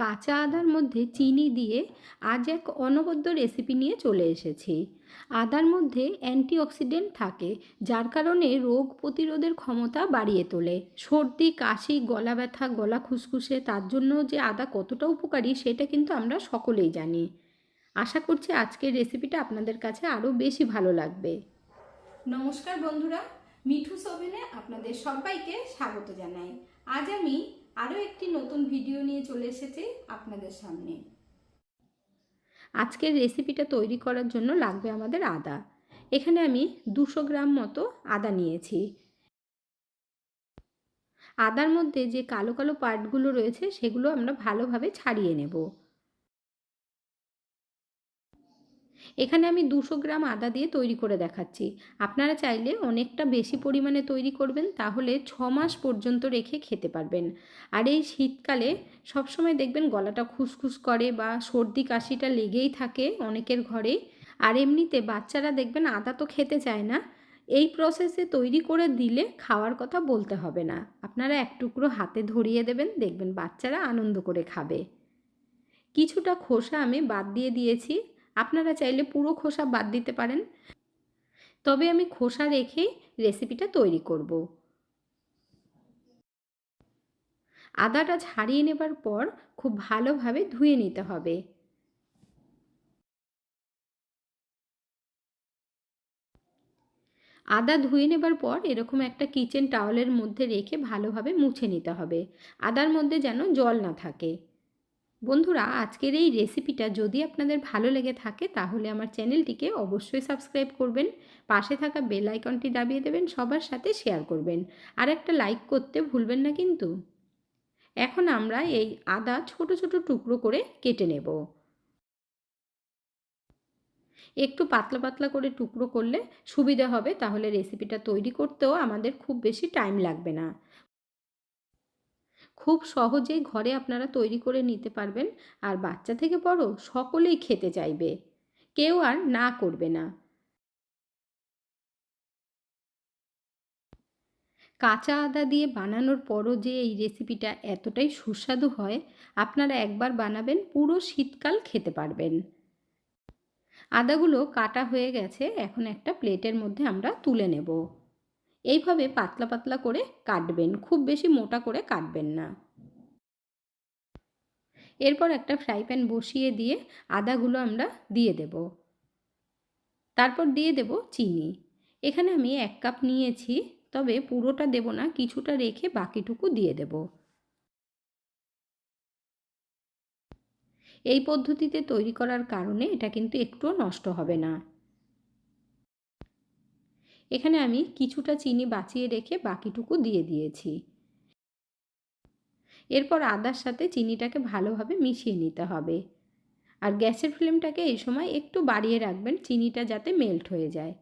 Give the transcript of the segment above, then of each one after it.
কাঁচা আদার মধ্যে চিনি দিয়ে আজ এক অনবদ্য রেসিপি নিয়ে চলে এসেছি। আদার মধ্যে অ্যান্টিঅক্সিডেন্ট থাকে, যার কারণে রোগ প্রতিরোধের ক্ষমতা বাড়িয়ে তোলে। সর্দি, কাশি, গলা ব্যথা, গলা খুসখুসে, তার জন্য যে আদা কতটা উপকারী সেটা কিন্তু আমরা সকলেই জানি। আশা করছি আজকের রেসিপিটা আপনাদের কাছে আরও বেশি ভালো লাগবে। নমস্কার বন্ধুরা, মিঠু সোভেনে আপনাদের সবাইকে স্বাগত জানাই। আজ আমি আরও একটি নতুন ভিডিও নিয়ে চলে এসেছি আপনাদের সামনে। আজকের রেসিপিটা তৈরি করার জন্য লাগবে আমাদের আদা। এখানে আমি দুশো গ্রাম মতো আদা নিয়েছি। আদার মধ্যে যে কালো কালো পার্টগুলো রয়েছে, সেগুলো আমরা ভালোভাবে ছাড়িয়ে নেব। এখানে আমি দুশো গ্রাম আদা দিয়ে তৈরি করে দেখাচ্ছি। আপনারা চাইলে অনেকটা বেশি পরিমাণে তৈরি করবেন, তাহলে ছ মাস পর্যন্ত রেখে খেতে পারবেন। আর এই শীতকালে সবসময় দেখবেন গলাটা খুসখুস করে বা সর্দি কাশিটা লেগেই থাকে অনেকের ঘরে। আর এমনিতে বাচ্চারা দেখবেন আদা তো খেতে চায় না। এই প্রসেসে তৈরি করে দিলে খাওয়ার কথা বলতে হবে না। আপনারা এক টুকরো হাতে ধরিয়ে দেবেন, দেখবেন বাচ্চারা আনন্দ করে খাবে। কিছুটা খোসা আমি বাদ দিয়ে দিয়েছি। আপনারা চাইলে পুরো খোসা বাদ দিতে পারেন। তবে আমি খোসা রেখেই রেসিপিটা তৈরি করব। আদাটা ছাড়িয়ে নেবার পর খুব ভালোভাবে ধুয়ে নিতে হবে। আদা ধুয়ে নেবার পর এরকম একটা কিচেন টাওয়ালের মধ্যে রেখে ভালোভাবে মুছে নিতে হবে। আদার মধ্যে যেন জল না থাকে। বন্ধুরা, আজকের এই রেসিপিটা যদি আপনাদের ভালো লেগে থাকে, তাহলে আমার চ্যানেলটিকে অবশ্যই সাবস্ক্রাইব করবেন, পাশে থাকা বেল আইকনটি দাবিয়ে দেবেন, সবার সাথে শেয়ার করবেন, আর একটা লাইক করতে ভুলবেন না কিন্তু। এখন আমরা এই আদা ছোট ছোট টুকরো করে কেটে নেব। একটু পাতলা পাতলা করে টুকরো করলে সুবিধা হবে, তাহলে রেসিপিটা তৈরি করতেও আমাদের খুব বেশি টাইম লাগবে না। খুব সহজেই ঘরে আপনারা তৈরি করে নিতে পারবেন। আর বাচ্চা থেকে বড় সকলেই খেতে চাইবে। কেউ আর না করবে না। কাঁচা আদা দিয়ে বানানোর পরও যে এই রেসিপিটা এতটাই সুস্বাদু হয়, আপনারা একবার বানাবেন, পুরো শীতকাল খেতে পারবেন। আদাগুলো কাটা হয়ে গেছে, এখন একটা প্লেটের মধ্যে আমরা তুলে নেব। এইভাবে পাতলা পাতলা করে কাটবেন, খুব বেশি মোটা করে কাটবেন না। এরপর একটা ফ্রাই প্যান বসিয়ে দিয়ে আদাগুলো আমরা দিয়ে দেব। তারপর দিয়ে দেব চিনি। এখানে আমি এক কাপ নিয়েছি, তবে পুরোটা দেব না, কিছুটা রেখে বাকিটুকু দিয়ে দেব। এই পদ্ধতিতে তৈরি করার কারণে এটা কিন্তু একটুও নষ্ট হবে না। এখানে আমি কিছুটা চিনি বাঁচিয়ে রেখে বাকিটুকু দিয়ে দিয়েছি। এরপর আদার সাথে চিনিটাকে ভালোভাবে মিশিয়ে নিতে হবে। আর গ্যাসের ফ্লেমটাকে এই সময় একটু বাড়িয়ে রাখবেন, চিনিটা যাতে মেল্ট হয়ে যায়।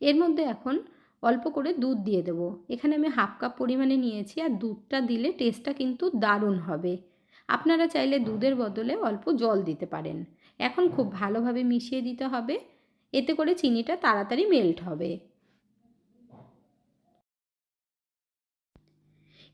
এর মধ্যে এখন অল্প করে দুধ দিয়ে দেবো। এখানে আমি হাফ কাপ পরিমাণে নিয়েছি আর দুধটা দিলে টেস্টটা কিন্তু দারুণ হবে। আপনারা চাইলে দুধের বদলে অল্প জল দিতে পারেন। এখন খুব ভালোভাবে মিশিয়ে দিতে হবে। এতে করে চিনিটা তাড়াতাড়ি মেল্ট হবে।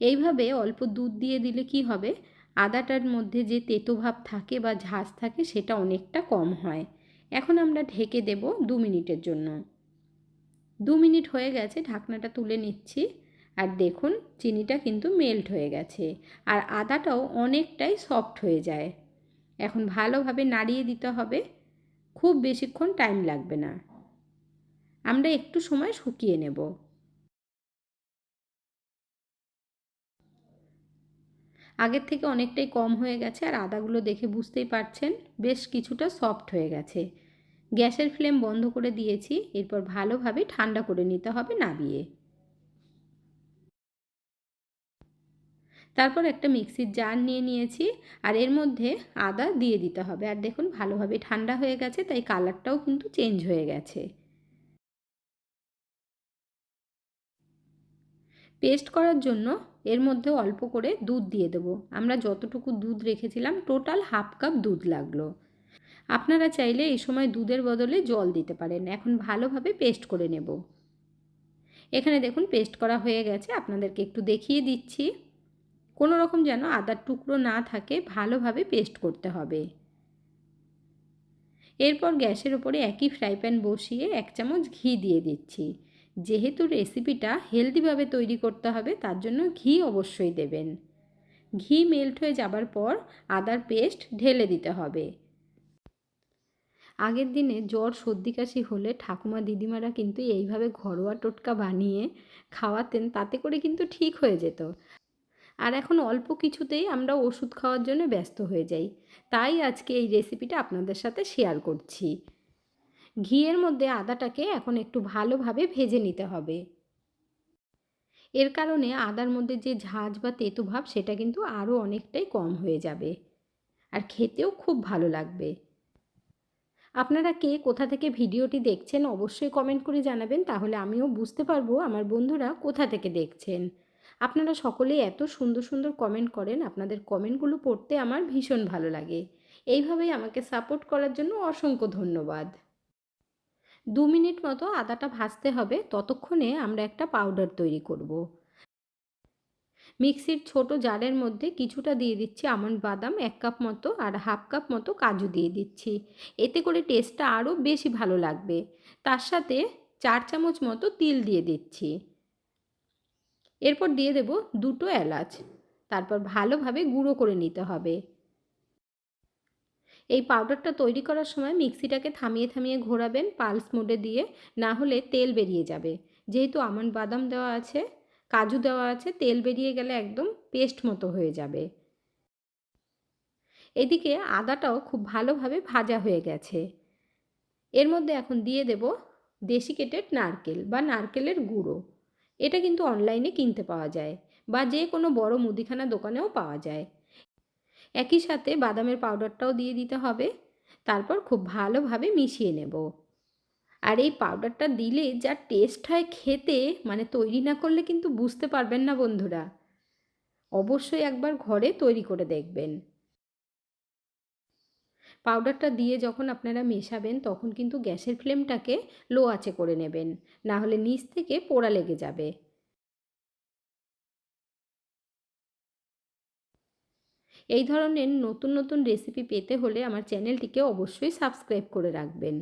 এইভাবে অল্প দুধ দিয়ে দিলে কি হবে? আদাটার মধ্যে যে তেতো ভাব থাকে বা ঝাঁজ থাকে সেটা অনেকটা কম হয়। এখন আমরা ঢেকে দেব দু মিনিটের জন্য। দু মিনিট হয়ে গেছে, ঢাকনাটা তুলে নিচ্ছি। আর দেখুন, চিনিটা কিন্তু মেল্ট হয়ে গেছে। আর আদাটাও অনেকটাই সফট হয়ে যায়। এখন ভালোভাবে নাড়িয়ে দিতে হবে। খুব বেশিক্ষণ টাইম লাগবে না। আমরা একটু সময় শুকিয়ে নেব। আগের থেকে অনেকটাই কম হয়ে গেছে আর আদাগুলো দেখে বুঝতেই পারছেন, বেশ কিছুটা সফট হয়ে গেছে। গ্যাসের ফ্লেম বন্ধ করে দিয়েছি, এরপর ভালোভাবে ঠান্ডা করে নিতে হবে নাবিয়ে। তারপর একটা মিক্সির জার নিয়ে নিয়েছি আর এর মধ্যে আদা দিয়ে দিতে হবে। আর দেখুন ভালোভাবে ঠান্ডা হয়ে গেছে, তাই কালারটাও কিন্তু চেঞ্জ হয়ে গেছে। পেস্ট করার জন্য এর মধ্যে অল্প করে দুধ দিয়ে দেবো। আমরা যতটুকু দুধ রেখেছিলাম, টোটাল হাফ কাপ দুধ লাগল। আপনারা চাইলে এই সময় দুধের বদলে জল দিতে পারেন। এখন ভালোভাবে পেস্ট করে নেব। এখানে দেখুন পেস্ট করা হয়ে গেছে, আপনাদেরকে একটু দেখিয়ে দিচ্ছি। কোনো রকম যেন আদার টুকরো না থাকে, ভালোভাবে পেস্ট করতে হবে। এরপর গ্যাসের ওপরে একই ফ্রাই প্যান বসিয়ে এক চামচ ঘি দিয়ে দিচ্ছি। যেহেতু রেসিপিটা হেলদিভাবে তৈরি করতে হবে, তার জন্য ঘি অবশ্যই দেবেন। ঘি মেল্ট হয়ে যাবার পর আদার পেস্ট ঢেলে দিতে হবে। আগের দিনে জ্বর, সর্দি কাশি হলে ঠাকুমা দিদিমারা কিন্তু এইভাবে ঘরোয়া টোটকা বানিয়ে খাওয়াতেন, তাতে করে কিন্তু ঠিক হয়ে যেত। আর এখন অল্প কিছুতেই আমরা ওষুধ খাওয়ার জন্য ব্যস্ত হয়ে যাই। তাই আজকে এই রেসিপিটা আপনাদের সাথে শেয়ার করছি। ঘিয়ের মধ্যে আদাটাকে এখন একটু ভালোভাবে ভেজে নিতে হবে। এর কারণে আদার মধ্যে যে ঝাঁঝ বা তেতো ভাব সেটা কিন্তু আরও অনেকটাই কম হয়ে যাবে। আর খেতেও খুব ভালো লাগবে। আপনারা কে কোথা থেকে ভিডিওটি দেখছেন অবশ্যই কমেন্ট করে জানাবেন, তাহলে আমিও বুঝতে পারব আমার বন্ধুরা কোথা থেকে দেখছেন। আপনারা সকলেই এত সুন্দর সুন্দর কমেন্ট করেন। আপনাদের কমেন্টগুলো পড়তে আমার ভীষণ ভালো লাগে। এইভাবেই আমাকে সাপোর্ট করার জন্য অসংখ্য ধন্যবাদ। দু মিনিট মতো আদাটা ভাজতে হবে, ততক্ষণে আমরা একটা পাউডার তৈরি করব। মিক্সির ছোট জারের মধ্যে কিছুটা দিয়ে দিচ্ছি আমন্ড বাদাম, এক কাপ মতো আর হাফ কাপ মতো কাজু দিয়ে দিচ্ছি। এতে করে টেস্টটা আরও বেশি ভালো লাগবে। তার সাথে চার চামচ মতো তিল দিয়ে দিচ্ছি। এরপর দিয়ে দেব দুটো এলাচ। তারপর ভালোভাবে গুঁড়ো করে নিতে হবে। এই পাউডারটা তৈরি করার সময় মিক্সিটাকে থামিয়ে থামিয়ে ঘোরাবেন পালস মোডে দিয়ে, না হলে তেল বেরিয়ে যাবে। যেহেতু আমন্ড বাদাম দেওয়া আছে, কাজু দেওয়া আছে, তেল বেরিয়ে গেলে একদম পেস্ট মতো হয়ে যাবে। এদিকে আদাটাও খুব ভালোভাবে ভাজা হয়ে গেছে। এর মধ্যে এখন দিয়ে দেব কেটেড নারকেল বা নারকেলের গুঁড়ো। এটা কিন্তু অনলাইনে কিনতে পাওয়া যায় বা যে কোনো বড় মুদিখানা দোকানেও পাওয়া যায়। একই সাথে বাদামের পাউডারটাও দিয়ে দিতে হবে, তারপর খুব ভালোভাবে মিশিয়ে নেব। আর এই পাউডারটা দিলে যা টেস্ট হয় খেতে মানে তৈরি না করলে কিন্তু বুঝতে পারবেন না বন্ধুরা। অবশ্যই একবার ঘরে তৈরি করে দেখবেন। পাউডারটা দিয়ে যখন আপনারা মেশাবেন, তখন কিন্তু গ্যাসের ফ্লেমটাকে লো আঁচে করে নেবেন। না হলে নিচ থেকে পোড়া লেগে যাবে। এই ধরনের নতুন নতুন রেসিপি পেতে হলে আমার চ্যানেলটিকে অবশ্যই সাবস্ক্রাইব করে রাখবেন।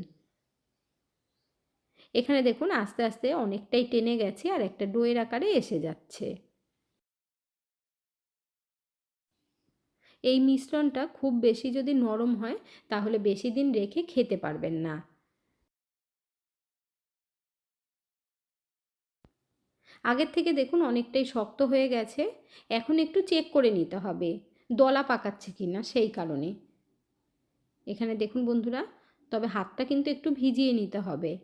এখানে দেখুন, আস্তে আস্তে অনেকটাই টেনে গেছে আর একটা ডোয়ের আকারে এসে যাচ্ছে। এই মিশ্রণটা খুব বেশি যদি নরম হয়, তাহলে বেশি দিন রেখে খেতে পারবেন না। আগের থেকে দেখুন অনেকটাই শক্ত হয়ে গেছে। এখন একটু চেক করে নিতে হবে, দলা পাকাচ্ছে কি না সেই কারণে। এখানে দেখুন বন্ধুরা, তবে হাতটা কিন্তু একটু ভিজিয়ে নিতে হবে।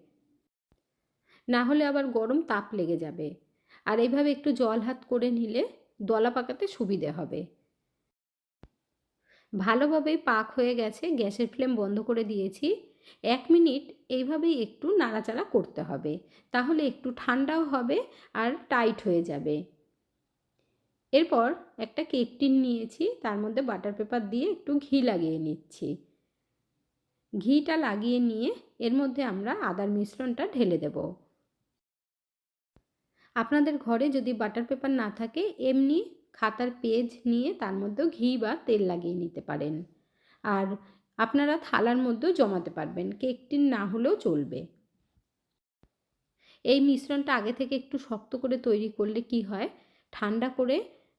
না হলে আবার গরম তাপ লেগে যাবে। আর এইভাবে একটু জল হাত করে নিলে দলা পাকাতে সুবিধে হবে। ভালোভাবেই পাক হয়ে গেছে, গ্যাসের ফ্লেম বন্ধ করে দিয়েছি। এক মিনিট এইভাবেই একটু নাড়াচাড়া করতে হবে, তাহলে একটু ঠান্ডাও হবে আর টাইট হয়ে যাবে। এরপর একটা কেক টিন নিয়েছি, তার মধ্যে বাটার পেপার দিয়ে একটু ঘি লাগিয়ে নিচ্ছি। ঘিটা লাগিয়ে নিয়ে এর মধ্যে আমরা আদার মিশ্রণটা ঢেলে দেব। আপনাদের ঘরে যদি বাটার পেপার না থাকে, এমনি খাতার পেজ নিয়ে তার মধ্যেও ঘি বা তেল লাগিয়ে নিতে পারেন। আর আপনারা থালার মধ্যেও জমাতে পারবেন কেক টিন না হলেও চলবে। এই মিশ্রণটা আগে থেকে একটু শক্ত করে তৈরি করলে কি হয়? ঠান্ডা করে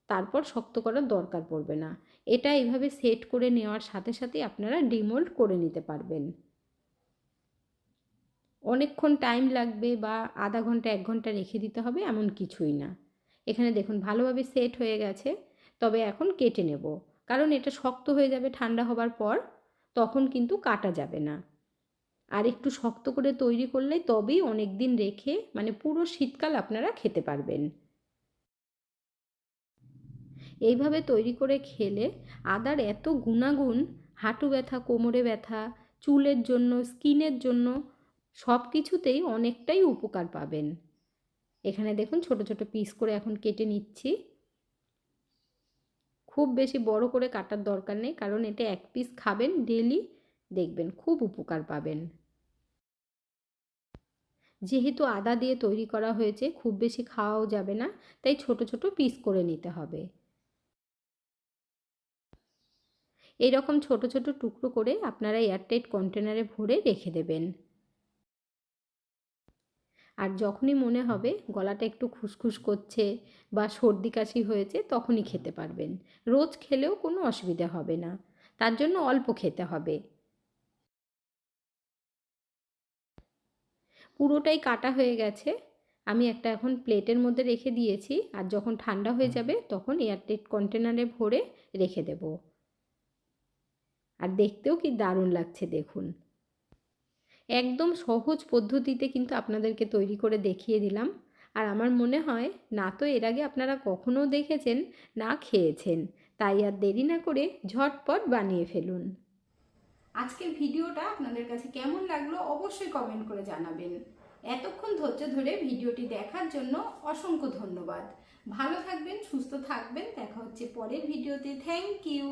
তারপর শক্ত করার দরকার পড়বে না। এটা এইভাবে সেট করে নেওয়ার সাথে সাথে আপনারা ডিমোল্ড করে নিতে পারবেন। অনেকক্ষণ টাইম লাগবে বা আধা ঘণ্টা, এক ঘণ্টা রেখে দিতে হবে এমন কিছুই না। এখানে দেখুন ভালোভাবে সেট হয়ে গেছে, তবে এখন কেটে নেব। কারণ এটা শক্ত হয়ে যাবে ঠান্ডা হবার পর, তখন কিন্তু কাটা যাবে না। আর একটু শক্ত করে তৈরি করলে তবেই অনেক দিন রেখে মানে পুরো শীতকাল আপনারা খেতে পারবেন। এইভাবে তৈরি করে খেলে আদার এত গুণাগুণ, হাঁটু ব্যথা, কোমরে ব্যথা, চুলের জন্য, স্কিনের জন্য সব কিছুতেই অনেকটাই উপকার পাবেন। এখানে দেখুন ছোট ছোট পিস করে এখন কেটে নিচ্ছি। খুব বেশি বড় করে কাটার দরকার নেই, কারণ এটা এক পিস খাবেন ডেলি দেখবেন খুব উপকার পাবেন। যেহেতু আদা দিয়ে তৈরি করা হয়েছে, খুব বেশি খাওয়াও যাবে না, তাই ছোট ছোট পিস করে নিতে হবে। এই রকম ছোট ছোট টুকরো করে আপনারা এয়ারটাইট কন্টেনারে ভরে রেখে দেবেন। আর যখনই মনে হবে গলাটা একটু খুসখুস করছে বা সর্দি কাশি হয়েছে, তখনই খেতে পারবেন। রোজ খেলেও কোনো অসুবিধা হবে না। তার জন্য অল্প খেতে হবে। পুরোটাই কাটা হয়ে গেছে। আমি একটা এখন প্লেটের মধ্যে রেখে দিয়েছি আর যখন ঠান্ডা হয়ে যাবে তখন এয়ারটাইট কন্টেনারে ভরে রেখে দেব। আর দেখতেও কি দারুণ লাগছে দেখুন। একদম সহজ পদ্ধতিতে কিন্তু আপনাদেরকে তৈরি করে দেখিয়ে দিলাম। আর আমার মনে হয়, না তো এর আগে আপনারা কখনো দেখেছেন, না খেয়েছেন। তাই আর দেরি না করে ঝটপট বানিয়ে ফেলুন। আজকের ভিডিওটা আপনাদের কাছে কেমন লাগল অবশ্যই কমেন্ট করে জানাবেন। এতক্ষণ ধৈর্য ধরে ভিডিওটি দেখার জন্য অসংখ্য ধন্যবাদ। ভালো থাকবেন, সুস্থ থাকবেন। দেখা হচ্ছে পরের ভিডিওতে। Thank you.